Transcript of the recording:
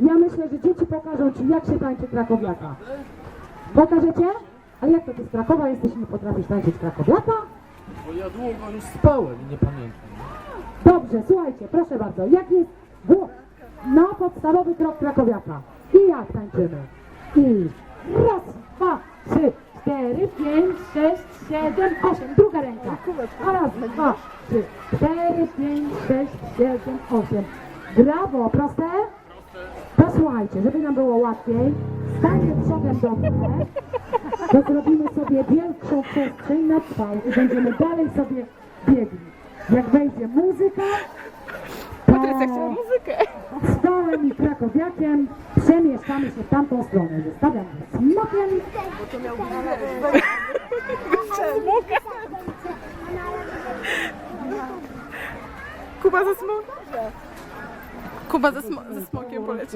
Ja myślę, że dzieci pokażą Ci, jak się tańczy krakowiaka. Pokażecie? Ale jak to Ty z Krakowa jesteś i nie potrafisz tańczyć krakowiaka? Bo ja długo już spałem i nie pamiętam. Dobrze, słuchajcie, proszę bardzo. Jaki jest w... no, podstawowy krok krakowiaka? I jak tańczymy? I raz, dwa, trzy, cztery, pięć, sześć, siedem, osiem. Druga ręka. A raz, dwa, trzy, cztery, pięć, sześć, siedem, osiem. Brawo, proste? Posłuchajcie, żeby nam było łatwiej, stańmy przodem do mnie, to zrobimy sobie większą przestrzeń na trwał i będziemy dalej sobie biegli. Jak wejdzie muzyka, to Patrycja chciała muzykę. Stołem i krakowiakiem przemieszczamy się w tamtą stronę. Zostawiam smokiem. Kuba ze smokiem. Kuba ze, smo- ze smokiem poleciał.